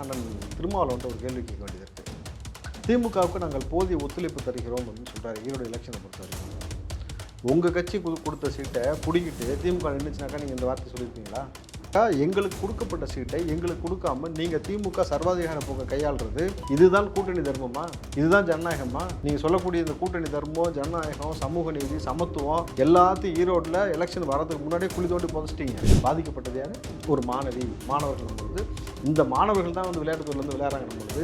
அண்ணன் திருமாவளவன்ட்டு ஒரு கேள்வி கேட்க வேண்டியது இருக்கு. திமுகவுக்கு நாங்கள் போதிய ஒத்துழைப்பு தருகிறோம் அப்படின்னு சொல்கிறார் ஈரோடு எலெக்ஷனை பொறுத்த வரைக்கும் உங்கள் கட்சி கொடுத்த சீட்டை பிடிக்கிட்டு திமுக நின்றுச்சுனாக்கா நீங்கள் இந்த வார்த்தை சொல்லியிருப்பீங்களா எங்களுக்கு கொடுக்கப்பட்ட சீட்டை எங்களுக்கு கொடுக்காம நீங்க திமுக சர்வாதிகார போக்க கையாளுறது இதுதான் கூட்டணி தர்மமா? இதுதான் ஜனநாயகமா? நீங்க சொல்லக்கூடிய இந்த கூட்டணி தர்மம் ஜனநாயகம் சமூக நீதி சமத்துவம் எல்லாத்தையும் ஈரோட்டில் எலெக்ஷன் வரதுக்கு முன்னாடியே குழி தோண்டி புதைச்சிட்டீங்க. பாதிக்கப்பட்டது யாரு? ஒரு மாணவி மாணவர்கள் வந்து இந்த மாணவர்கள் தான் வந்து விளையாட்டுத்துறையில் வந்து விளையாடுறாங்க பொழுது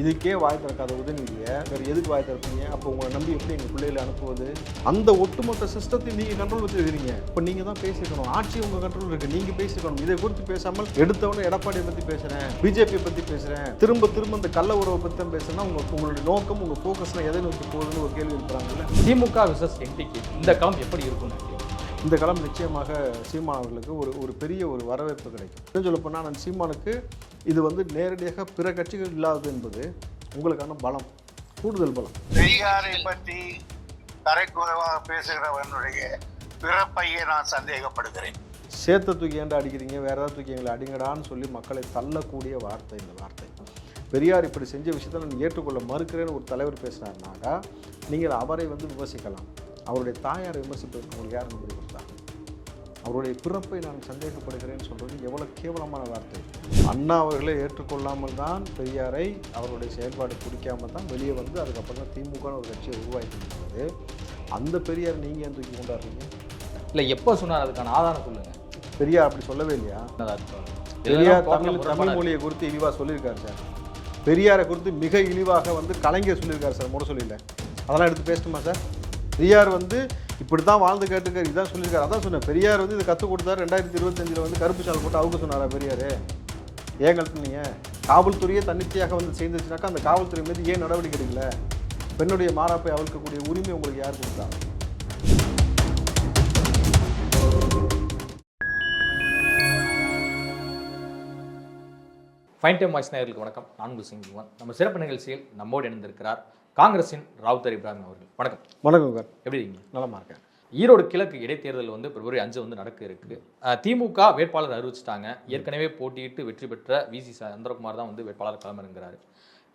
இதுக்கே வாய் திறக்காத உதவிங்க. வேறு எதுக்கு வாய் திறப்பீங்க? அப்போ உங்களை நம்பி எப்படி எங்கள் பிள்ளைகளை அனுப்புவது? அந்த ஒட்டுமொத்த சிஸ்டத்தை நீங்கள் கண்ட்ரோல் வச்சுருக்கீங்க இப்போ நீங்கள் தான் பேசிக்கணும் ஆட்சி உங்கள் கண்ட்ரோல் இருக்குது நீங்கள் பேசிக்கணும் இதை குறித்து பேசாமல் எடுத்தவொடனே எடப்பாடியை பற்றி பேசுகிறேன் பிஜேபியை பற்றி பேசுகிறேன் திரும்ப திரும்ப இந்த கள்ள உறவை பற்றி தான் பேசுனா உங்கள் உங்களுடைய நோக்கம் உங்கள் ஃபோக்கஸ்லாம் எதை நோக்கி போகுதுன்னு ஒரு கேள்வி இருக்கிறாங்கல்ல திமுக விசஸ் என்டிகே இந்த காம் எப்படி இருக்கும் இந்த களம் நிச்சயமாக சீமான் அவர்களுக்கு ஒரு ஒரு பெரிய ஒரு வரவேற்பு கிடைக்கும். இன்னும் சொல்ல போனால் நான் சீமானுக்கு இது வந்து நேரடியாக பிற கட்சிகள் இல்லாதது என்பது உங்களுக்கான பலம் கூடுதல் பலம். பெரியாரை பற்றி தரைக்குறைவாக பேசுகிறவனுடைய பிறப்பையே நான் சந்தேகப்படுகிறேன். சேத்த தூக்கி ஏன்டா அடிக்கிறீங்க? வேற ஏதாவது தூக்கி எங்களை அடிங்கடான்னு சொல்லி மக்களை தள்ளக்கூடிய வார்த்தை இந்த வார்த்தை. பெரியார் இப்படி செஞ்ச விஷயத்தை நான் ஏற்றுக்கொள்ள மறுக்கிறேன்னு ஒரு தலைவர் பேசுனாருனாக்கா நீங்கள் அவரை வந்து விமர்சிக்கலாம். அவருடைய தாயாரை விமர்சிப்பதற்கு உங்களுக்கு யார் அனுமதி கொடுத்தா அவருடைய பிறப்பை நான் சந்தேகப்படுகிறேன்னு சொல்றது எவ்வளவு கேவலமான வார்த்தை. அண்ணா அவர்களே ஏற்றுக்கொள்ளாமல் தான் பெரியாரை அவருடைய செயல்பாடு பிடிக்காம தான் வெளியே வந்து அதுக்கப்புறம் தான் திமுக ஒரு கட்சியை உருவாக்கி இருக்கிறது. அந்த பெரியார் நீங்க ஏன் தூக்கி கொண்டாடுறீங்க? இல்ல எப்போ சொன்னார் அதுக்கான ஆதாரம் சொல்லுங்க. பெரியார் அப்படி சொல்லவே இல்லையா? பெரியார் தமிழ் தமிழ் மொழியை குறித்து இழிவாக சொல்லியிருக்காரு சார். பெரியாரை குறித்து மிக இழிவாக வந்து கலைஞர் சொல்லியிருக்காரு சார் முறை சொல்லியில். அதெல்லாம் எடுத்து பேசணுமா சார்? பெரியார் வந்து இப்படி தான் வாழ்ந்து கேட்டுக்கார் இதான் சொல்லியிருக்காரு. அதான் சொன்னேன் பெரியார் வந்து இது கற்றுக் கொடுத்தாரு. ரெண்டாயிரத்தி இருபத்தஞ்சில் வந்து கருப்பு சால் போட்டு அவுக்க சொன்னாரா பெரியார்? ஏன் கழுத்துனீங்க காவல்துறையே தன்னிச்சையாக வந்து சேர்ந்துச்சுனாக்கா அந்த காவல்துறை மீது ஏன் நடவடிக்கை எடுக்கல? பெண்ணுடைய மாறாப்பை அவிழ்க்கக்கூடிய உரிமை உங்களுக்கு யார் கொடுத்தாங்க ஃபைன் டைம் வாய்ஸ் நேயர்களுக்கு வணக்கம். நான் உங்கள் சிங் நம்ம சிறப்பு நிகழ்ச்சியில் நம்மோடு இணைந்திருக்கிறார் காங்கிரசின் ராவுத்தர் இப்ராஹிம் அவர்கள். வணக்கம். வணக்கம் சார். எப்படி இருக்கீங்க? நலமா இருக்கேன். ஈரோடு கிழக்கு இடைத்தேர்தல் வந்து பிப்ரவரி அஞ்சு வந்து நடக்க இருக்கு. திமுக வேட்பாளர் அறிவிச்சிட்டாங்க. ஏற்கனவே போட்டியிட்டு வெற்றி பெற்ற விசி சந்திரகுமார் தான் வந்து வேட்பாளர் களமிறங்குறாரு.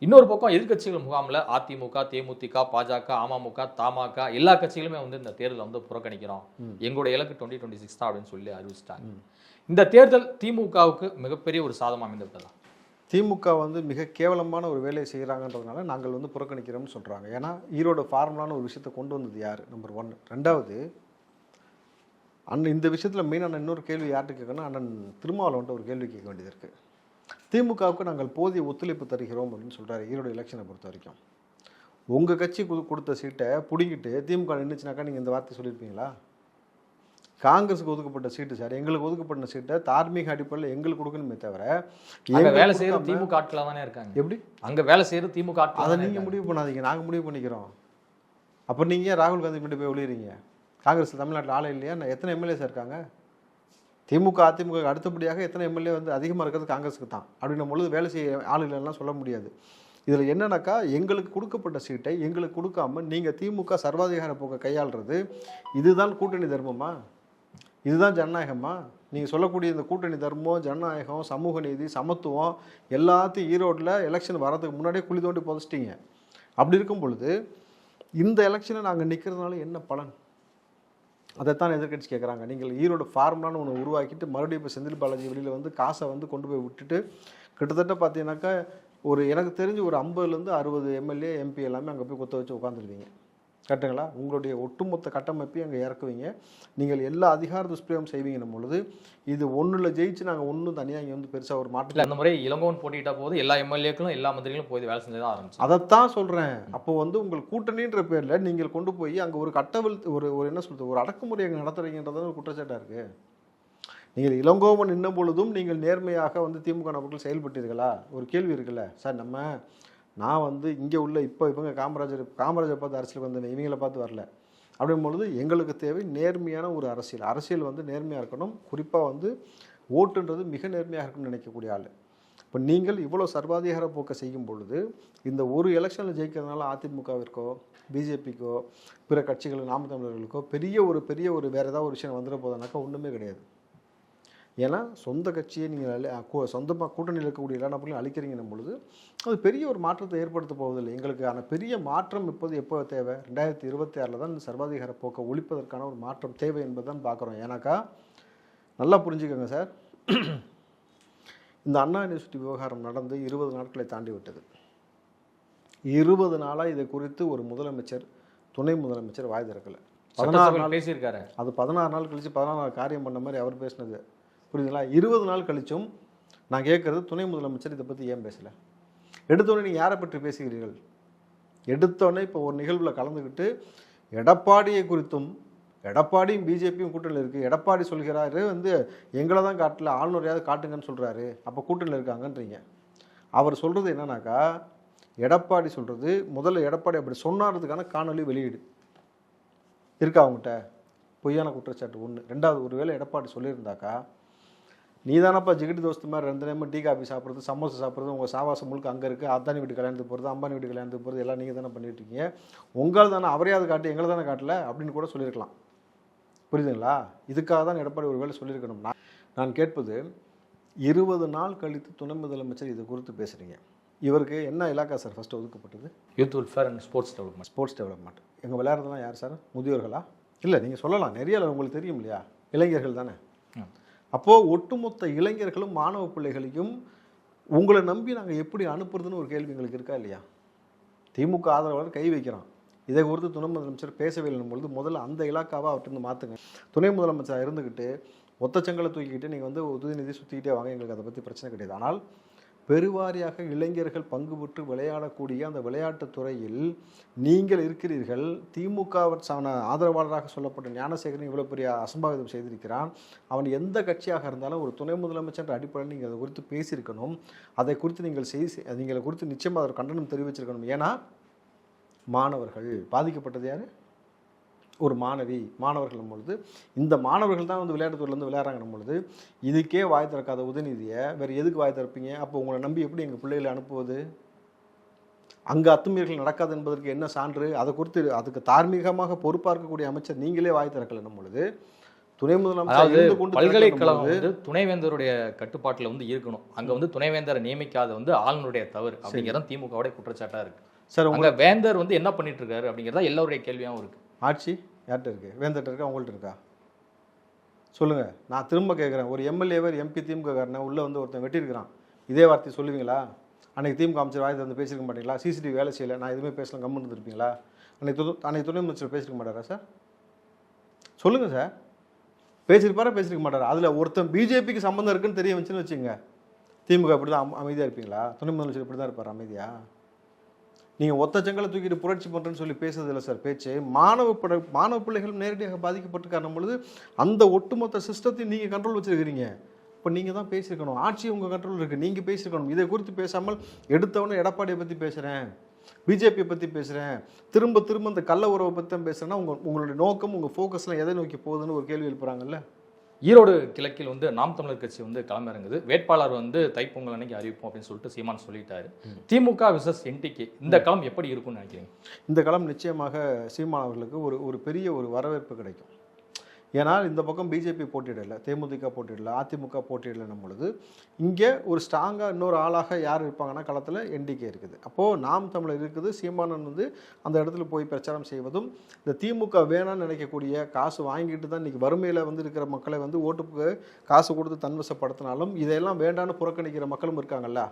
இன்னொரு பக்கம் எதிர்க்கட்சிகள் முகாமில் அதிமுக தேமுதிக பாஜக அமமுக தமாக எல்லா கட்சிகளுமே வந்து இந்த தேர்தலை வந்து புறக்கணிக்கிறோம். எங்களுடைய இலக்கு டுவெண்ட்டி டுவெண்ட்டி சிக்ஸ் தான் அப்படின்னு சொல்லி அறிவிச்சிட்டாங்க. இந்த தேர்தல் திமுகவுக்கு மிகப்பெரிய ஒரு சாதமாக அமைந்து விட்டதா திமுக வந்து மிக கேவலமான ஒரு வேலையை செய்கிறாங்கன்றதுனால நாங்கள் வந்து புறக்கணிக்கிறோம்னு சொல்கிறாங்க ஏன்னா ஈரோடு ஃபார்முலான ஒரு விஷயத்தை கொண்டு வந்தது யார்? நம்பர் ஒன் ரெண்டாவது அண்ணன் இந்த விஷயத்தில் மெயினான இன்னொரு கேள்வி யார்கிட்ட கேட்கணும் அண்ணன் திருமாவளவன்ட்ட ஒரு கேள்வி கேட்க வேண்டியது இருக்குது திமுகவுக்கு நாங்கள் போதிய ஒத்துழைப்பு தருகிறோம் அப்படின்னு சொல்கிறாரு ஈரோடு எலெக்ஷனை பொறுத்த வரைக்கும். உங்கள் கட்சி கொடுத்த சீட்டை பிடிங்கிட்டு திமுக நின்றுச்சுனாக்கா நீங்கள் இந்த வார்த்தை சொல்லியிருப்பீங்களா? காங்கிரஸுக்கு ஒதுக்கப்பட்ட சீட்டு சார். எங்களுக்கு ஒதுக்கப்பட்ட சீட்டை தார்மீக அடிப்படையில் எங்களுக்கு கொடுக்கணுமே தவிர அங்க வேலை கொடுக்காம- திமுக ஆட்களா தானே இருக்காங்க. எப்படி? அங்க வேலை செய்யற திமுக ஆட்கள் அதை நீங்கள் முடிவு பண்ணாதீங்க. நாங்கள் முடிவு பண்ணிக்கிறோம். அப்போ நீங்கள் ராகுல் காந்தி மட்டும் போய் ஒளியிறீங்க? காங்கிரஸ் தமிழ்நாட்டில் ஆளே இல்லையா? நான் எத்தனை எம்எல்ஏஸ் இருக்காங்க? திமுக அதிமுக அடுத்தபடியாக எத்தனை எம்எல்ஏ வந்து அதிகமாக இருக்கிறது காங்கிரஸுக்கு தான். அப்படின்னும் பொழுது வேலை செய்ய ஆளுகளெல்லாம் சொல்ல முடியாது. இதில் என்னன்னாக்கா எங்களுக்கு கொடுக்கப்பட்ட சீட்டை எங்களுக்கு கொடுக்காம நீங்கள் திமுக சர்வாதிகார போக்க கையாளுறது இதுதான் கூட்டணி தர்மமா? இதுதான் ஜனநாயகமா நீங்கள் சொல்லக்கூடிய இந்த கூட்டணி தர்மம் ஜனநாயகம் சமூக நீதி சமத்துவம் எல்லாத்தையும் ஈரோட்டில் எலெக்ஷன் வரதுக்கு முன்னாடியே குழி தோண்டி புதைச்சிட்டிங்க. அப்படி இருக்கும் பொழுது இந்த எலெக்ஷனை நாங்கள் நிற்கிறதுனால என்ன பலன்? அதைத்தான் எதிர்க்கட்சி கேட்குறாங்க நீங்கள் ஈரோடு ஃபார்முலான்னு ஒன்று உருவாக்கிட்டு மறுபடியும் இப்போ செந்தில் பாலாஜி வெளியில் வந்து காசை வந்து கொண்டு போய் விட்டுட்டு கிட்டத்தட்ட பார்த்தீங்கன்னாக்கா ஒரு எனக்கு தெரிஞ்சு ஒரு ஐம்பதுலேருந்து அறுபது எம்எல்ஏ எம்பி எல்லாமே அங்கே போய் குத்த வச்சு உட்காந்துருவீங்க கரெக்டுங்களா உங்களுடைய ஒட்டுமொத்த கட்டமைப்பையும் அங்கே இறக்குவீங்க. நீங்கள் எல்லா அதிகார துஷ்பிரயோகம் செய்வீங்கன்னும் பொழுது இது ஒன்றில் ஜெயிச்சு நாங்கள் ஒன்றும் தனியாக இங்கே வந்து பெருசாக ஒரு மாற்றம் அந்த முறை இளங்கோவன் போட்டியிட்ட போது எல்லா எம்எல்ஏக்களும் எல்லா மந்திரிகளும் போய் வேலை செஞ்சதான் ஆரம்பிச்சு அதைத்தான் சொல்கிறேன் அப்போ வந்து உங்கள் கூட்டணின்ற பேரில் நீங்கள் கொண்டு போய் அங்கே ஒரு கட்டவில் ஒரு ஒரு என்ன சொல்றது ஒரு அடக்குமுறை அங்கே நடத்துறீங்கன்றது ஒரு குற்றச்சாட்டாக இருக்குது நீங்கள் இளங்கோவன் நின்ன பொழுதும் நீங்கள் நேர்மையாக வந்து திமுக நபர்கள் செயல்பட்டீர்களா? ஒரு கேள்வி இருக்குல்ல. சார் நம்ம நான் வந்து இங்கே உள்ள இப்போ இவங்க காமராஜர் காமராஜர் பார்த்து அரசியலுக்கு வந்தேன் இவங்கள பார்த்து வரல. அப்படின் பொழுது எங்களுக்கு தேவை நேர்மையான ஒரு அரசியல். அரசியல் வந்து நேர்மையாக இருக்கணும். குறிப்பாக வந்து ஓட்டுன்றது மிக நேர்மையாக இருக்கணும்னு நினைக்கக்கூடிய ஆள். இப்போ நீங்கள் இவ்வளோ சர்வாதிகார போக்கை செய்யும் பொழுது இந்த ஒரு எலெக்ஷனில் ஜெயிக்கிறதுனால அதிமுகவிற்கோ பிஜேபிக்கோ பிற கட்சிகள் நாம் தமிழர்களுக்கோ பெரிய ஒரு பெரிய ஒரு வேறு ஏதாவது ஒரு விஷயம் வந்துட போதுனாக்கா ஒன்றுமே கிடையாது. ஏன்னா சொந்த கட்சியை நீங்கள் சொந்தமாக கூட்டணியில் இருக்கக்கூடிய எல்லா நபர்களையும் அழிக்கிறீங்கன்னும் பொழுது அது பெரிய ஒரு மாற்றத்தை ஏற்படுத்த போவதில்லை. எங்களுக்கான பெரிய மாற்றம் இப்போது எப்போ தேவை? ரெண்டாயிரத்தி இருபத்தி ஆறில் தான் இந்த சர்வாதிகார போக்கை ஒழிப்பதற்கான ஒரு மாற்றம் தேவை என்பதை தான் பார்க்குறோம். ஏன்னாக்கா நல்லா புரிஞ்சுக்கோங்க சார். இந்த அண்ணா யூனிவர்சிட்டி விவகாரம் நடந்து இருபது நாட்களை தாண்டி விட்டது. இருபது நாளாக இதை குறித்து ஒரு முதலமைச்சர் துணை முதலமைச்சர் வாய் திறக்கலை. பதினாறு நாள் பேசியிருக்காரு. அது பதினாறு நாள் கழிச்சு பதினாறு நாள் காரியம் பண்ண மாதிரி அவர் பேசினது. புரியுதுங்களா? இருபது நாள் கழிச்சும் நான் கேட்குறது துணை முதலமைச்சர் இதை பற்றி ஏன் பேசலை? எடுத்தோடனே நீங்கள் யாரை பற்றி பேசுகிறீர்கள்? எடுத்தோடனே இப்போ ஒரு நிகழ்வில் கலந்துக்கிட்டு எடப்பாடியை குறித்தும் எடப்பாடியும் பிஜேபியும் கூட்டணியில் இருக்குது எடப்பாடி சொல்கிறாரு வந்து எங்களை தான் காட்டல ஆளுநரையாவது காட்டுங்கன்னு சொல்கிறாரு அப்போ கூட்டணியில் இருக்காங்கன்றீங்க. அவர் சொல்கிறது என்னன்னாக்கா எடப்பாடி சொல்கிறது முதல்ல எடப்பாடி அப்படி சொன்னார்றதுக்கான காணொளி வெளியீடு. இருக்கா அவங்ககிட்ட பொய்யான குற்றச்சாட்டு ஒன்று ரெண்டாவது ஒருவேளை எடப்பாடி சொல்லியிருந்தாக்கா நீ தானப்பா ஜிகிட்டு தோஸ்து மாதிரி ரெண்டு நேரமும் டீ காபி சாப்பிட்றது சமோசா சாப்பிட்றது உங்கள் சாவாசம் முழுக்க அங்கே இருக்குது அத்தானி வீட்டு கல்யாணத்துக்கு போகிறது அம்பானி வீட்டு கல்யாணத்துக்கு போகிறது எல்லாம் நீங்கள் தானே பண்ணிட்டு இருக்கீங்க உங்கள் தானே அவரையாவது காட்டி எங்களை தானே காட்டல அப்படின்னு கூட சொல்லியிருக்கலாம். புரியுதுங்களா? இதுக்காக தான் எடப்பாடி ஒரு வேளை சொல்லியிருக்கணும். நான் கேட்பது இருபது நாள் கழித்து துணை முதலமைச்சர் இது குறித்து பேசுகிறீங்க இவருக்கு என்ன இலாக்கா sir first ஒதுக்கப்பட்டது? Youth welfare and sports development sports development எங்கள் விளையாடுறதுலாம் யார் சார்? முதியோர்களா? இல்லை நீங்கள் சொல்லலாம். நிறைய உங்களுக்கு தெரியும் இல்லையா? இளைஞர்கள் தானே. அப்போது ஒட்டுமொத்த இளைஞர்களும் மாணவ பிள்ளைகளையும் உங்களை நம்பி நாங்கள் எப்படி அனுப்புறதுன்னு ஒரு கேள்வி எங்களுக்கு இருக்கா இல்லையா? திமுக ஆதரவாளர் கை வைக்கிறான். இதை குறித்து துணை முதலமைச்சர் பேசவே இல்லைன்னும் பொழுது முதல்ல அந்த இலாக்காவை அவர்கிட்ட மாற்றுங்க துணை முதலமைச்சராக இருந்துக்கிட்டு ஒத்தச்சங்களை தூக்கிக்கிட்டு நீங்கள் வந்து உதயநிதி சுற்றிக்கிட்டே வாங்க எங்களுக்கு அதை பற்றி பிரச்சனை கிடையாது. ஆனால் பெருவாரியாக இளைஞர்கள் பங்கு பெற்று விளையாடக்கூடிய அந்த விளையாட்டுத் துறையில் நீங்கள் இருக்கிறீர்கள். திமுக சான ஆதரவாளராக சொல்லப்பட்ட ஞானசேகரன் இவ்வளோ பெரிய அசம்பாவிதம் செய்திருக்கிறான். அவன் எந்த கட்சியாக இருந்தாலும் ஒரு துணை முதலமைச்சர் அடிப்படையில் நீங்கள் அதை குறித்து பேசியிருக்கணும். அதை குறித்து நீங்கள் செய் நீங்கள் குறித்து நிச்சயமாக அதற்கு கண்டனம் தெரிவிச்சிருக்கணும். ஏன்னா மாணவர்கள். பாதிக்கப்பட்டது யார்? ஒரு மாணவி மாணவர்கள் பொழுது இந்த மாணவர்கள் தான் வந்து விளையாட்டுத்துறையிலேருந்து விளையாடுறாங்கன்னும் பொழுது இதுக்கே வாய் திறக்காத உதயநிதியை வேறு எதுக்கு வாய் திறப்பீங்க? அப்போ உங்களை நம்பி எப்படி எங்கள் பிள்ளைகளை அனுப்புவது? அங்கே அத்துமீறல்கள் நடக்காது என்பதற்கு என்ன சான்று? அதை குறித்து அதுக்கு தார்மீகமாக பொறுப்பார்க்கக்கூடிய அமைச்சர் நீங்களே வாய் திறக்கலைன்னும் பொழுது துணை முதலமைச்சர் பல்கலைக்கழகம் வந்து துணைவேந்தருடைய கட்டுப்பாட்டுல வந்து இருக்கணும். அங்க வந்து துணைவேந்தரை நியமிக்காத வந்து ஆளுநருடைய தவறு அப்படிங்கிறது திமுகவுடைய குற்றச்சாட்டா இருக்கு. சார் உங்க வேந்தர் வந்து என்ன பண்ணிட்டு இருக்காரு அப்படிங்கிறதா எல்லாருடைய கேள்வியாவும் இருக்கு. ஆட்சி? யார்கிட்ட இருக்குது வேந்தர்கிட்ட இருக்கா? உங்கள்கிட்ட இருக்கா? சொல்லுங்கள் நான் திரும்ப கேட்குறேன் ஒரு எம்எல்ஏவர் எம்பி திமுக காரனை வந்து ஒருத்தன் வெட்டியிருக்கிறான். இதே வார்த்தை சொல்லுவீங்களா? அன்னைக்கு திமுக அமைச்சர் வாய் வந்து பேசியிருக்க மாட்டீங்களா? சிசிடிவி வேலை செய்யலை. நான் எதுவுமே பேசலாம் கம்மி இருந்திருப்பீங்களா? அன்னைக்கு துணை அன்னைக்கு துணை அமைச்சர் பேசியிருக்க மாட்டாரா சார்? சொல்லுங்கள் சார். பேசியிருப்பாரா பேசியிருக்க மாட்டாரா? அதில் ஒருத்தன் பிஜேபிக்கு சம்மந்தம் இருக்குன்னு தெரிய வந்துச்சுன்னு வச்சுங்க திமுக இப்படி தான் அமைதியாக இருப்பீங்களா? துணை முதலமைச்சர் இப்படி தான் இருப்பார்? அமைதியாக நீங்கள் ஒத்த செங்கலை தூக்கிட்டு புரட்சி பண்ணுறேன்னு சொல்லி பேசுறது இல்லை சார் பேச்சு. மாணவ பிள்ளை மாணவ பிள்ளைகள் நேரடியாக பாதிக்கப்பட்டு காரணம் பொழுது அந்த ஒட்டுமொத்த சிஸ்டத்தையும் நீங்கள் கண்ட்ரோல் வச்சிருக்கிறீங்க. இப்போ நீங்கள் தான் பேசியிருக்கணும். ஆட்சி உங்கள் கண்ட்ரோல் இருக்குது நீங்கள் பேசியிருக்கணும். இதை குறித்து பேசாமல் எடுத்தவொடனே எடப்பாடியை பற்றி பேசுகிறேன் பிஜேபியை பற்றி பேசுகிறேன் திரும்ப திரும்ப இந்த கள்ள உறவை பற்றி தான் பேசுகிறேன்னா உங்கள் உங்களுடைய நோக்கம் உங்கள் ஃபோக்கஸ்லாம் எதை நோக்கி போகுதுன்னு ஒரு கேள்வி எழுப்புறாங்கல்ல? ஈரோடு கிழக்கில் வந்து நாம் தமிழர் கட்சி வந்து களமிறங்குது. வேட்பாளர் வந்து தைப்பொங்கல் அன்னைக்கு அறிவிப்போம் அப்படின்னு சொல்லிட்டு சீமான் சொல்லிட்டாரு. திமுக விசஸ் என்டிகே இந்த களம் எப்படி இருக்கும்னு நினைக்கிறீங்க? இந்த களம் நிச்சயமாக சீமான் அவர்களுக்கு ஒரு ஒரு பெரிய ஒரு வரவேற்பு கிடைக்கும். ஏன்னால் இந்த பக்கம் பிஜேபி போட்டியிடல தேமுதிக போட்டியிடல அதிமுக போட்டியிடலன்னும் பொழுது இங்கே ஒரு ஸ்ட்ராங்காக இன்னொரு ஆளாக யார் இருப்பாங்கன்னா களத்தில் என்டிகே இருக்குது. அப்போது நாம் தமிழர் இருக்குது சீமானன் வந்து அந்த இடத்துல போய் பிரச்சாரம் செய்வதும் இந்த திமுக வேணாம்னு நினைக்கக்கூடிய காசு வாங்கிட்டு தான் இன்றைக்கி வறுமையில் வந்து இருக்கிற மக்களை வந்து ஓட்டுக்கு காசு கொடுத்து தன்வசப்படுத்தினாலும் இதையெல்லாம் வேண்டான்னு புறக்கணிக்கிற மக்களும் இருக்காங்கல்ல?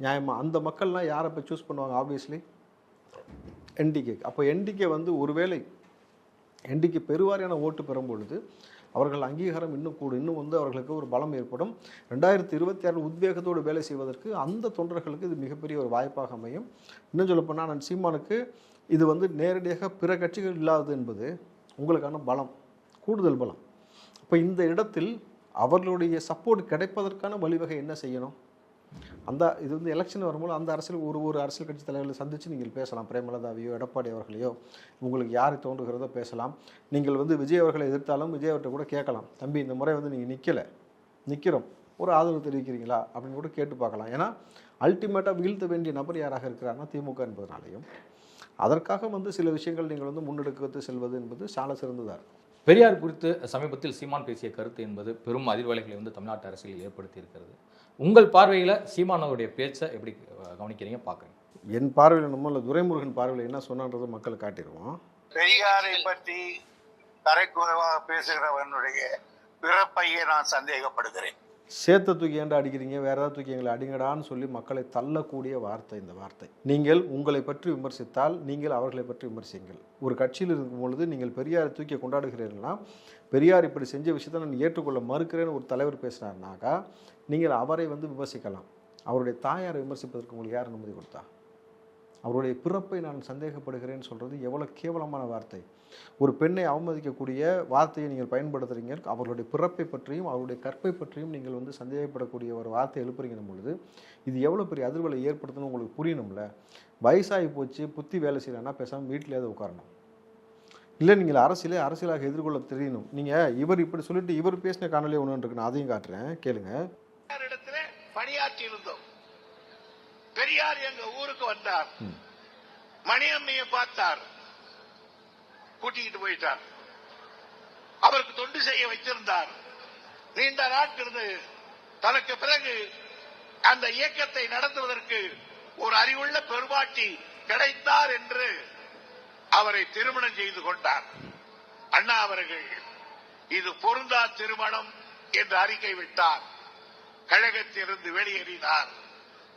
நியாயமாக அந்த மக்கள்லாம் யாரை போய் சூஸ் பண்ணுவாங்க ஆப்வியஸ்லி என்டிகே அப்போ என்டிகே வந்து ஒருவேளை என்டிக்கு பெருவாரியான ஓட்டு பெறும் பொழுது அவர்கள் அங்கீகாரம் இன்னும் கூடும். இன்னும் வந்து அவர்களுக்கு ஒரு பலம் ஏற்படும். ரெண்டாயிரத்தி இருபத்தி ஆறு உத்வேகத்தோடு வேலை செய்வதற்கு அந்த தொண்டர்களுக்கு இது மிகப்பெரிய ஒரு வாய்ப்பாக அமையும். இன்னும் சொல்லப்போனால் நான் சீமானுக்கு இது வந்து நேரடியாக பிற கட்சிகள் இல்லாதது என்பது உங்களுக்கான பலம் கூடுதல் பலம். இப்போ இந்த இடத்தில் அவர்களுடைய சப்போர்ட் கிடைப்பதற்கான வழிவகை என்ன செய்யணும்? அந்த இது வந்து எலெக்ஷன் வரும்போது அந்த அரசியல் ஒரு ஒரு அரசியல் கட்சி தலைவர்களை சந்தித்து நீங்கள் பேசலாம். பிரேமலதாவையோ எடப்பாடி அவர்களையோ உங்களுக்கு யார் தோன்றுகிறதோ பேசலாம். நீங்கள் வந்து விஜய் அவர்களை எதிர்த்தாலும் விஜய் அவர்கிட்ட கூட கேட்கலாம். தம்பி இந்த முறை வந்து நீங்கள் நிற்கலை நிற்கிறோம் ஒரு ஆதரவு தெரிவிக்கிறீங்களா? அப்படின்னு கூட கேட்டு பார்க்கலாம். ஏன்னா அல்டிமேட்டாக வீழ்த்த வேண்டிய நபர் யாராக இருக்கிறாருன்னா திமுக என்பதனாலையும். அதற்காக வந்து சில விஷயங்கள் நீங்கள் வந்து முன்னெடுத்து செல்வது என்பது சால சிறந்ததாக இருக்கும். பெரியார் குறித்து சமீபத்தில் சீமான் பேசிய கருத்து என்பது பெரும் அதிர்வலைகளை வந்து தமிழ்நாட்டு அரசியலில் ஏற்படுத்தி இருக்கிறது. உங்கள் பார்வையில் சீமான் அவருடைய பேச்சை எப்படி கவனிக்கிறீங்க? பார்க்குறீங்க. என் பார்வையில் நம்மள துரைமுருகன் பார்வையில் என்ன சொன்னான்றதை மக்களுக்கு காட்டிடுவோம் பெரியாரை பற்றி தரைக்குறைவாக பேசுகிறவனுடைய பிறப்பையே நான் சந்தேகப்படுகிறேன். சேத்த தூக்கி ஏண்டா அடிக்கிறீங்க? வேற ஏதாவது தூக்கி எங்களை அடிங்கடான்னு சொல்லி மக்களை தள்ளக்கூடிய வார்த்தை இந்த வார்த்தை. நீங்கள் உங்களை பற்றி விமர்சித்தால் நீங்கள் அவர்களை பற்றி விமர்சிங்கள் ஒரு கட்சியில் இருக்கும் பொழுது நீங்கள் பெரியாரை தூக்கி கொண்டாடுகிறீர்கள்னா பெரியார் இப்படி செஞ்ச விஷயத்தை நான் ஏற்றுக்கொள்ள மறுக்கிறேன்னு ஒரு தலைவர் பேசுனாருனாக்கா நீங்கள் அவரை வந்து விமர்சிக்கலாம். அவருடைய தாயாரை விமர்சிப்பதற்கு உங்களுக்கு யார் அனுமதி கொடுத்தா? அவருடைய பிறப்பை நான் சந்தேகப்படுகிறேன்னு சொல்கிறது எவ்வளோ கேவலமான வார்த்தை. ஒரு பெண்ணை அவமதிக்கக்கூடிய வார்த்தையை நீங்கள் பயன்படுத்துறீங்க அவர்களுடைய பிறப்பை பற்றியும் அவருடைய கற்பை பற்றியும் நீங்கள் வந்து சந்தேகப்படக்கூடிய ஒரு வார்த்தை எழுப்புறீங்க பொழுது இது எவ்வளோ பெரிய அதிர்வலை ஏற்படுத்தணும் உங்களுக்கு புரியணும்ல? வயசாகி போச்சு புத்தி வேலை செய்யலைன்னா பேசாமல் வீட்டிலேயாவது உட்காரணும். இல்லை நீங்கள் அரசியலே அரசியலாக எதிர்கொள்ள தெரியணும். நீங்கள் இவர் இப்படி சொல்லிட்டு இவர் பேசின காணொலி ஒன்று இருக்கு நான் அதையும் காட்டுறேன். கேளுங்க. இடத்துல பணியாற்றி இருந்தோம். பெரியார் எங்க ஊருக்கு வந்தார். மணியம்மையை பார்த்தார். கூட்டிக்கிட்டு போயிட்டார். அவருக்கு தொண்டு செய்ய வைத்திருந்தார். நீண்ட நாட்கிறது தனக்கு பிறகு அந்த இயக்கத்தை நடத்துவதற்கு ஒரு அறிவுள்ள பெருமாட்டி கிடைத்தார் என்று அவரை திருமணம் செய்து கொண்டார். அண்ணா அவர்கள் இது பொருந்தா திருமணம் என்று அறிக்கை விட்டார். கழகத்திலிருந்து வெளியேறினார்.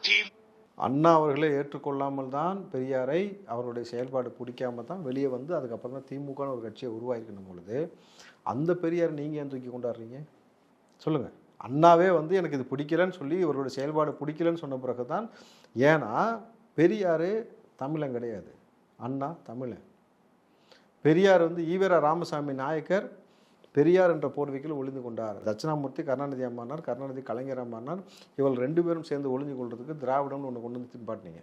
திமுக அண்ணா அவர்களே ஏற்றுக்கொள்ளாமல் தான் பெரியாரை அவருடைய செயல்பாடு பிடிக்காம தான் வெளியே வந்து அதுக்கப்புறம் தான் திமுகன்னு ஒரு கட்சியை உருவாக்கிக்கணும் பொழுது அந்த பெரியார் நீங்கள் ஏன் தூக்கி கொண்டாடுறீங்க? சொல்லுங்கள் அண்ணாவே வந்து எனக்கு இது பிடிக்கலன்னு சொல்லி இவருடைய செயல்பாடு பிடிக்கலன்னு சொன்ன பிறகு தான் ஏன்னா பெரியார் தமிழன் கிடையாது. அண்ணா தமிழன். பெரியார் வந்து ஈவேரா ராமசாமி நாயக்கர் பெரியார் என்ற போர்வைக்குள் ஒளிந்து கொண்டார். தட்சிணாமூர்த்தி கருணாநிதி அம்மானார் கருணாநிதி கலைஞர் அம்மானார் இவள் ரெண்டு பேரும் சேர்ந்து ஒளிஞ்சு கொள்றதுக்கு திராவிடம்னு ஒன்று கொண்டு வந்து திம்பாட்டினீங்க.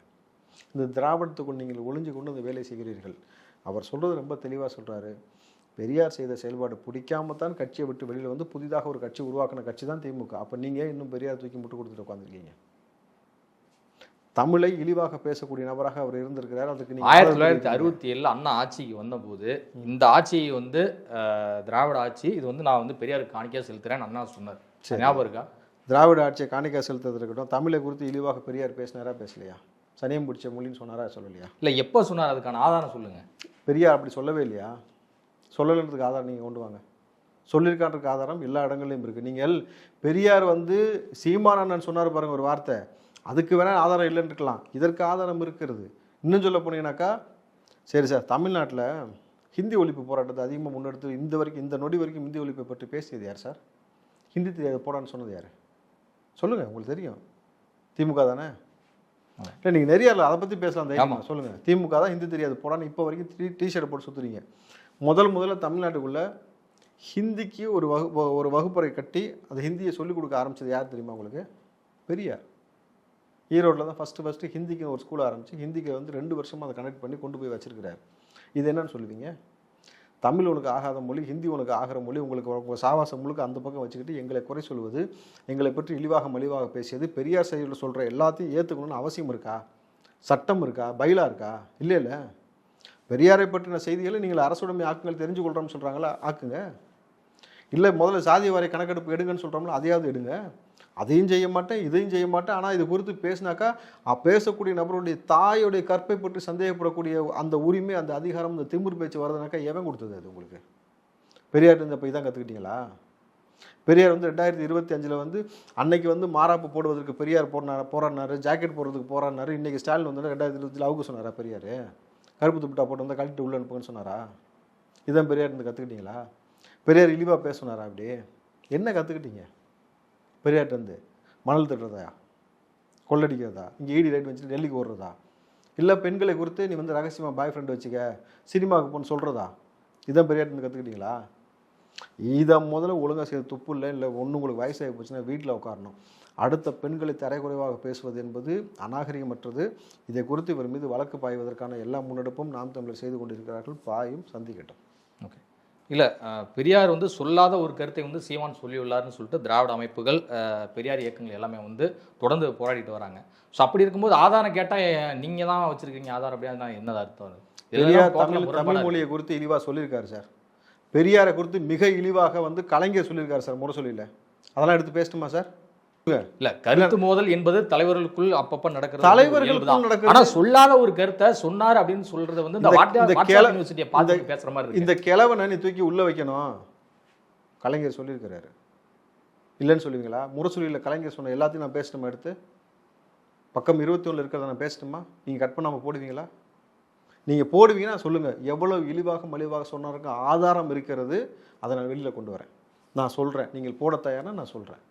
இந்த திராவிடத்துக்குள் நீங்கள் ஒளிஞ்சு கொண்டு அந்த வேலை செய்கிறீர்கள். அவர் சொல்கிறது ரொம்ப தெளிவாக சொல்கிறாரு பெரியார் செய்த செயல்பாடு பிடிக்காம தான் கட்சியை விட்டு வெளியில் வந்து புதிதாக ஒரு கட்சி உருவாக்கின கட்சி தான் திமுக அப்போ நீங்கள் இன்னும் பெரியார் தூக்கி முட்டு கொடுத்துட்டு உட்காந்துருக்கீங்க தமிழை இழிவாக பேசக்கூடிய நபராக அவர் இருந்திருக்கிறார். அதுக்கு ஆயிரத்தி தொள்ளாயிரத்தி. அறுபத்தி ஏழில் அண்ணா ஆட்சிக்கு வந்தபோது இந்த ஆட்சியை வந்து திராவிட ஆட்சி இது வந்து நான் வந்து பெரியாருக்கு காணிக்கையாக செலுத்துறேன்னு அண்ணா சொன்னார். ஞாபகம் இருக்கா? திராவிட ஆட்சியை காணிக்கை செலுத்துறது இருக்கட்டும் தமிழை குறித்து இழிவாக பெரியார் பேசினாரா பேசலையா? சனியம் பிடிச்ச மொழின்னு சொன்னாரா சொல்லலையா? இல்லை எப்போ சொன்னார் அதுக்கான ஆதாரம் சொல்லுங்க. பெரியார் அப்படி சொல்லவே இல்லையா? சொல்லலைன்றதுக்கு ஆதாரம் நீங்கள் கொண்டு வாங்க. சொல்லியிருக்கான்றதுக்கு ஆதாரம் எல்லா இடங்கள்லையும் இருக்குது நீங்கள் பெரியார் வந்து சீமானண்ணன் சொன்னார் பாருங்க ஒரு வார்த்தை. அதுக்கு வேணால் ஆதாரம் இல்லைன்னு இருக்கலாம் இதற்கு ஆதாரம் இருக்கிறது. இன்னும் சொல்ல போனீங்கன்னாக்கா சரி சார் தமிழ்நாட்டில் ஹிந்தி ஒழிப்பு போராட்டத்தை அதிகமாக முன்னெடுத்து இந்த வரைக்கும் இந்த நொடி வரைக்கும் ஹிந்தி ஒழிப்பை பற்றி பேசியது யார் சார்? ஹிந்தி தெரியாது போடான்னு சொன்னது யார்? சொல்லுங்கள் உங்களுக்கு தெரியும். திமுக தானே? இல்லை நீங்கள் நிறைய இல்லை அதை பற்றி பேசலாம் தைரியமா சொல்லுங்கள் திமுக தான் ஹிந்தி தெரியாது போடான்னு இப்போ வரைக்கும் டி டிஷர்ட் போட்டு சுற்றுறீங்க முதல் முதல்ல தமிழ்நாட்டுக்குள்ளே ஹிந்திக்கு ஒரு வகு ஒரு வகுப்பறை கட்டி அந்த ஹிந்தியை சொல்லிக் கொடுக்க ஆரம்பிச்சது யார் தெரியுமா உங்களுக்கு? பெரியார். ஈரோட்டில் தான் ஃபஸ்ட்டு ஃபஸ்ட்டு ஹிந்திக்கு ஒரு ஸ்கூல் ஆரம்பித்து ஹிந்திக்கு வந்து ரெண்டு வருஷமாக அதை கனெக்ட் பண்ணி கொண்டு போய் வச்சுருக்கிறார். இது என்னன்னு சொல்லுவீங்க? தமிழ் உனக்கு ஆகாத மொழி ஹிந்தி உனக்கு ஆகிற மொழி உங்களுக்கு உங்கள் சாவாசம் முழுக்க அந்த பக்கம் வச்சுக்கிட்டு எங்களை குறை சொல்வது எங்களை பற்றி இழிவாக மலிவாக பேசியது பெரியார் செயலில் சொல்கிற எல்லாத்தையும் ஏற்றுக்கணும்னு அவசியம் இருக்கா? சட்டம் இருக்கா? பைலா இருக்கா? இல்லை இல்லை. பெரியாரை பற்றின செய்திகளை நீங்கள் அரசுடைமை ஆக்குங்கள் தெரிஞ்சு கொள்கிறோம்னு சொல்கிறாங்களா ஆக்குங்க. இல்லை முதல்ல சாதி வாரி கணக்கெடுப்பு எடுங்கன்னு சொல்கிறோம்னா அதையாவது எடுங்க. அதையும் செய்ய மாட்டேன் இதையும் செய்ய மாட்டேன். ஆனால் இது குறித்து பேசினாக்கா பேசக்கூடிய நபருடைய தாயுடைய கற்பை பற்றி சந்தேகப்படக்கூடிய அந்த உரிமை அந்த அதிகாரம் அந்த திமுர் பேச்சு வருதுனாக்கா எவன் கொடுத்தது அது உங்களுக்கு. பெரியார் இந்த போய் தான் கற்றுக்கிட்டீங்களா பெரியார் வந்து ரெண்டாயிரத்தி இருபத்தி அஞ்சில் வந்து அன்னைக்கு வந்து மாறாப்பு போடுவதற்கு பெரியார் போடுறாரு போராடினாரு ஜாக்கெட் போடுறதுக்கு போராடினாரு. இன்றைக்கி ஸ்டாலின் வந்து ரெண்டாயிரத்தி இருபத்தில் அவுக்கு சொன்னாரா பெரியார்? கருப்பு துப்பிட்டா போட்டு வந்தால் கழட்டி உள்ள அனுப்புங்கன்னு சொன்னாரா? இதான் பெரியார் இருந்து கற்றுக்கிட்டீங்களா பெரியார் இழிவாக பேச சொன்னாரா அப்படி? என்ன கற்றுக்கிட்டீங்க பெரியார்ட்டேருந்து மணல் திருடுறதா கொள்ளடிக்கிறதா? இங்கே ஈடி ரைட் வச்சுட்டு டெல்லிக்கு ஓடுறதா? இல்லை பெண்களை குறித்து நீ வந்து ரகசியமாக பாய் ஃப்ரெண்டு வச்சுக்க சினிமாவுக்கு போன்னு சொல்கிறதா இதான் பெரியார்ட்ட கற்றுக்கிட்டீங்களா இதை முதல்ல ஒழுங்காக செய்ய துப்பு இல்லை இல்லை ஒன்று உங்களுக்கு வயசாகி போச்சுன்னா வீட்டில் உட்காரணும். அடுத்த பெண்களை தரைக்குறைவாக பேசுவது என்பது அநாகரிகமற்றது. இதை குறித்து இவர் மீது வழக்கு பாய்வதற்கான எல்லா முன்னெடுப்பும் நாம் தமிழர் செய்து கொண்டிருக்கிறார்கள். பாயும் சந்திக்கட்டும். ஓகே இல்லை பெரியார் வந்து சொல்லாத ஒரு கருத்தை வந்து சீமான் சொல்லியுள்ளார்னு சொல்லிட்டு திராவிட அமைப்புகள் பெரியார் இயக்கங்கள் எல்லாமே வந்து தொடர்ந்து போராடிட்டு வராங்க. ஸோ அப்படி இருக்கும்போது ஆதாரம் கேட்டால் நீங்கள் தான் வச்சுருக்கீங்க ஆதாரம் அப்படின்னா என்ன அர்த்தம்? பெரியார் தமிழ் தமிழ். மொழியை குறித்து இழிவாக சொல்லியிருக்காரு சார். பெரியாரை குறித்து மிக இழிவாக வந்து கலைஞர் சொல்லியிருக்காரு சார் முரசொலியில் அதெல்லாம் எடுத்து பேசட்டுமா சார்? இல்ல கருத்து மோதல் என்பது தலைவர்களுக்குள் அப்பப்ப நடக்கிறது. நடக்கிறது. ஆனா சொல்லாத ஒரு கருத்தை சொன்னார் அப்படின்னு சொல்றது வந்து இந்த பார்த்து பேசுற மாதிரி இந்த கிழவனை நீ தூக்கி உள்ள வைக்கணும். கலைஞர் சொல்லியிருக்கிறாரு. இல்லைன்னு சொல்லுவீங்களா? முரசொலியில் கலைஞர் சொன்ன எல்லாத்தையும் நான் பேசணுமா எடுத்து? பக்கம் இருபத்தி ஒன்றில் இருக்கிறத நான் பேசணுமா நீங்கள் கட் பண்ணாமல் போடுவீங்களா? நீங்கள் போடுவீங்கன்னா சொல்லுங்கள் எவ்வளவு இழிவாக மலிவாக சொன்னாருக்கு ஆதாரம் இருக்கிறது அதை நான் வெளியில் கொண்டு வரேன். நான் சொல்கிறேன் நீங்கள் போட தயாரா நான் சொல்கிறேன்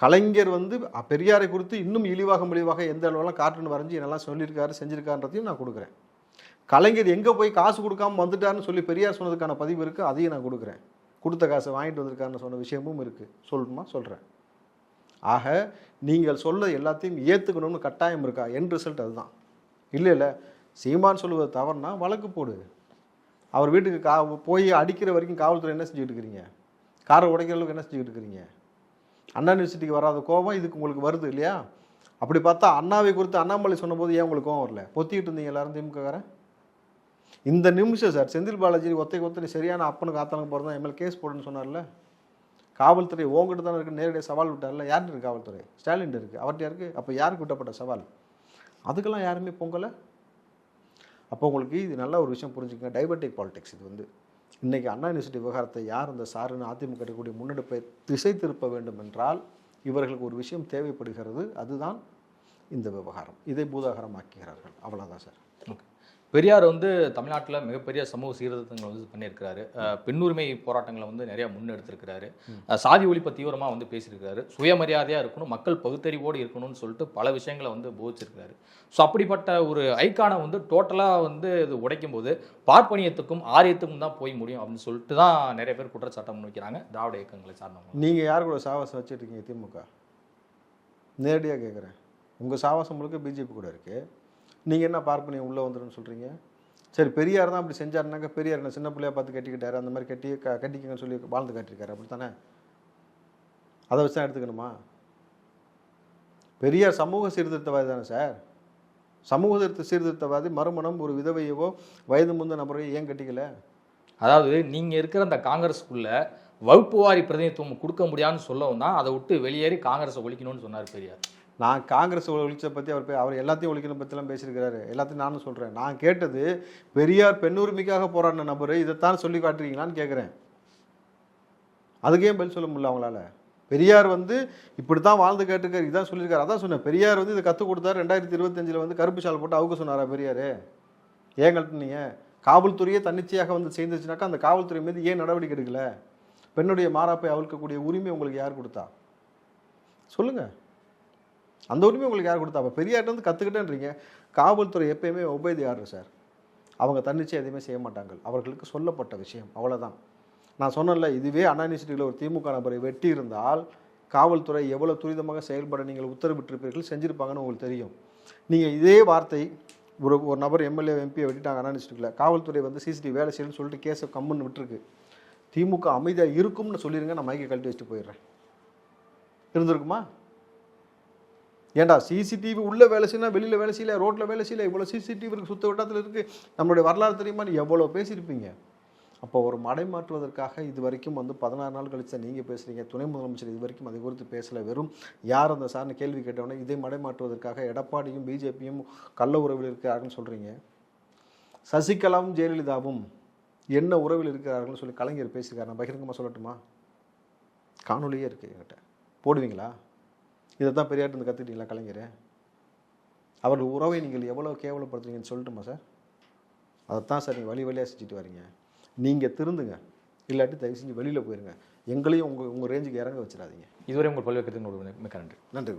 கலைஞர் வந்து பெரியாரை குறித்து இன்னும் இழிவாக மொழிவாக எந்த அளவெல்லாம் கார்ட்டூன் வரைஞ்சி என்னெல்லாம் சொல்லியிருக்காரு செஞ்சிருக்கான்றதையும் நான் கொடுக்குறேன். கலைஞர் எங்கே போய் காசு கொடுக்காம வந்துட்டாருன்னு சொல்லி பெரியார் சொன்னதுக்கான பதிவு இருக்குது அதையும் நான் கொடுக்குறேன். கொடுத்த காசை வாங்கிட்டு வந்திருக்காருன்னு சொன்ன விஷயமும் இருக்குது சொல்லணுமா? சொல்கிறேன் ஆக நீங்கள் சொல்ல எல்லாத்தையும் ஏற்றுக்கணும்னு கட்டாயம் இருக்கா? என் ரிசல்ட் அதுதான். இல்லை இல்லை. சீமான் சொல்லுவது தவறுனா வழக்கு போடு. அவர் வீட்டுக்கு கா போய் அடிக்கிற வரைக்கும் காவல்துறை என்ன செஞ்சுட்டு இருக்கிறீங்க? காரை உடைக்கிற அளவுக்கு என்ன செஞ்சுட்டு இருக்கிறீங்க? அண்ணா யூனிவர்சிட்டிக்கு வராத கோபம் இதுக்கு உங்களுக்கு வருது இல்லையா? அப்படி பார்த்தா அண்ணாவை குறித்து அண்ணாமலை சொன்னபோது ஏன் உங்களுக்கு கோவம் வரல? பொத்திக்கிட்டு இருந்தீங்க எல்லாரும் திமுகக்காரன் இந்த நிமிஷம் சார் செந்தில் பாலாஜி ஒத்தை ஒத்தனை சரியான அப்பனுக்கு ஆத்தனுக்கு போகிறதா எம்எல் கேஸ் போடுன்னு சொன்னார்ல? காவல்துறை ஓங்கிட்டு தானே இருக்கு நேரடியாக சவால் விட்டார்ல? யார்கிட்ட இருக்கு காவல்துறை? ஸ்டாலின் இருக்குது அவர்கிட்ட இருக்குது அப்போ யாருக்கு விட்டப்பட்ட சவால்? அதுக்கெல்லாம் யாருமே பொங்கலை? அப்போ உங்களுக்கு இது நல்ல ஒரு விஷயம் புரிஞ்சுக்கங்க. டைபர்டிக் பாலிடிக்ஸ் இது வந்து. இன்றைக்கி அண்ணா யூனிவர்சிட்டி விவகாரத்தை யார் இந்த சாருன்னு அதிமுக எடுக்கக்கூடிய முன்னெடுப்பை திசை திருப்ப வேண்டும் என்றால் இவர்களுக்கு ஒரு விஷயம் தேவைப்படுகிறது. அதுதான் இந்த விவகாரம். இதை பூதாகரமாக்குகிறார்கள். அவ்வளோதான் சார். பெரியார் வந்து தமிழ்நாட்டில் மிகப்பெரிய சமூக சீர்திருத்தங்களை வந்து பண்ணியிருக்கிறாரு. பெண்ணுரிமை போராட்டங்களை வந்து நிறையா முன்னெடுத்திருக்கிறாரு. சாதி ஒழிப்பை தீவிரமாக வந்து பேசியிருக்கிறாரு. சுயமரியாதையாக இருக்கணும் மக்கள் பகுத்தறிவோடு இருக்கணும்னு சொல்லிட்டு பல விஷயங்களை வந்து போதிச்சிருக்கிறாரு. ஸோ அப்படிப்பட்ட ஒரு ஐக்கானை வந்து டோட்டலாக வந்து இது உடைக்கும் போது பார்ப்பனியத்துக்கும் ஆரியத்துக்கும் தான் போய் முடியும் அப்படின்னு சொல்லிட்டு தான் நிறைய பேர் குற்றச்சாட்டம் முன்வைக்கிறாங்க. திராவிட இயக்கங்களை சார்ந்தவங்க. நீங்கள் யார் கூட சாவாசம் வச்சுருக்கீங்க திமுக? நேரடியாக கேட்குறேன் உங்கள் சாவாசம் முழுக்க பிஜேபி கூட இருக்குது நீங்கள் என்ன பார்ப்பனியம் உள்ளே வந்துடுன்னு சொல்கிறீங்க சரி பெரியார் தான் அப்படி செஞ்சாருனாக்க பெரியார் என்ன சின்ன பிள்ளையா பார்த்து கட்டிக்கிட்டாரு. அந்த மாதிரி கட்டி க கட்டிக்கங்கன்னு சொல்லி வாழ்ந்து கட்டிருக்காரு அப்படி தானே அதை வச்சு தான் எடுத்துக்கணுமா? பெரியார் சமூக சீர்திருத்தவாதி தானே சார்? சமூக சீர்திருத்த சீர்திருத்தவாதி மறுமணம் ஒரு விதவையவோ வயது முந்த நபரையோ ஏன் கட்டிக்கல? அதாவது நீங்கள் இருக்கிற அந்த காங்கிரஸுக்குள்ளே வகுப்பு வாரி பிரதிநிதித்துவம் கொடுக்க முடியாதுன்னு சொல்லவும் தான் அதை விட்டு வெளியேறி காங்கிரஸை ஒழிக்கணும்னு சொன்னார் பெரியார். நான் காங்கிரஸ் ஒழிச்சதை பற்றி அவர் பே- அவர் எல்லாத்தையும் ஒழிக்கணும் பற்றிலாம் பேசியிருக்கிறாரு. எல்லாத்தையும் நானும் சொல்கிறேன் நான் கேட்டது பெரியார் பெண்ணுரிமைக்காக போராடின நபர் இதைத்தான் சொல்லி காட்டுறீங்களான்னு கேட்குறேன் அதுக்கே பதில் சொல்ல முடியல அவங்களால. பெரியார் வந்து இப்படி தான் வாழ்ந்து கேட்டுக்காரு இதான் சொல்லியிருக்காரு. அதான் சொன்னேன். பெரியார் வந்து இதை கற்றுக் கொடுத்தாரு. ரெண்டாயிரத்தி இருபத்தஞ்சில் வந்து கருப்பு சால் போட்டு அவுக்க சொன்னாரா பெரியார்? ஏன் கழட்டுனீங்க? காவல்துறையே தன்னிச்சையாக வந்து சேர்ந்துச்சுனாக்கா அந்த காவல்துறை மீது ஏன் நடவடிக்கை எடுக்கல? பெண்ணுடைய மாறாப்பை அவிழ்க்கக்கூடிய உரிமை உங்களுக்கு யார் கொடுத்தா? சொல்லுங்கள் அந்த உரிமை உங்களுக்கு யார் கொடுத்தா? அப்போ பெரியார்ட்ட வந்து கற்றுக்கிட்டேன்றீங்க காவல்துறை எப்பயுமே உபயோகியாரு சார். அவங்க தன்னிச்சை எதுவுமே செய்ய மாட்டாங்க. அவர்களுக்கு சொல்லப்பட்ட விஷயம். அவ்வளோதான் நான் சொன்னேன்ல இதுவே அண்ணா யூனிவர்சிட்டியில் ஒரு திமுக நபரை வெட்டி இருந்தால் காவல்துறை எவ்வளோ துரிதமாக செயல்பட நீங்கள் உத்தரவிட்டிருப்பீர்கள் செஞ்சுருப்பாங்கன்னு உங்களுக்கு தெரியும். நீங்கள் இதே வார்த்தை ஒரு ஒரு நபர் எம்எல்ஏ எம்பியை வெட்டிட்டாங்க அண்ணா யூனிவர்சிட்டியில் காவல்துறை வந்து சிசிடிவி வேலை செய்யணும்னு சொல்லிட்டு கேஸை கம்முன்னு விட்டுருக்கு. திமுக அமைதியாக இருக்கும்னு சொல்லிடுங்க நான் மைக்கை கழட்டி வச்சுட்டு போயிடுறேன். இருந்திருக்குமா? ஏன்டா சிசிடிவி உள்ள வேலை செய்யலாம் வெளியில் வேலை செய்யல ரோட்டில் வேலை செய்யல இவ்வளோ சிசிடிவி இருக்குது சுத்த வட்டத்தில் இருக்குது நம்மளுடைய வரலாறு தெரியுமா? நீ எவ்வளோ பேசியிருப்பீங்க? அப்போ ஒரு மடை மாற்றுவதற்காக இது வரைக்கும் வந்து பதினாறு நாள் கழிச்சு நீங்கள் பேசுகிறீங்க துணை முதலமைச்சர் இது வரைக்கும் அதை குறித்து பேசலை. வெறும் யார் அந்த சார்னு கேள்வி கேட்டவொடனே இதை மடை மாற்றுவதற்காக எடப்பாடியும் பிஜேபியும் கள்ள உறவில் இருக்கிறார்கள்னு சொல்கிறீங்க சசிகலாவும் ஜெயலலிதாவும் என்ன உறவில் இருக்கிறார்கள்னு சொல்லி கலைஞர் பேசியிருக்காரு. நான் பகிரங்கமாக சொல்லட்டுமா? காணொலியே இருக்குது என்கிட்ட. போடுவீங்களா? இதை தான் பெரியார்ட்டு இருந்து கற்றுக்கிட்டீங்களா கலைஞர்? அவர்கள் உறவை நீங்கள் எவ்வளோ கேவலப்படுத்துறீங்கன்னு சொல்லட்டுமா சார்? அதைத்தான் சார் நீங்கள் வழி வழியாக செஞ்சுட்டு வரீங்க. நீங்கள் திருந்துங்க. இல்லாட்டி தயவு செஞ்சு வெளியில் போயிருங்க. எங்களையும் உங்கள் உங்கள் ரேஞ்சுக்கு இறங்க வச்சிடாதீங்க. இதுவரை உங்கள் பல்வேறு மிக்க நன்றி. நன்றி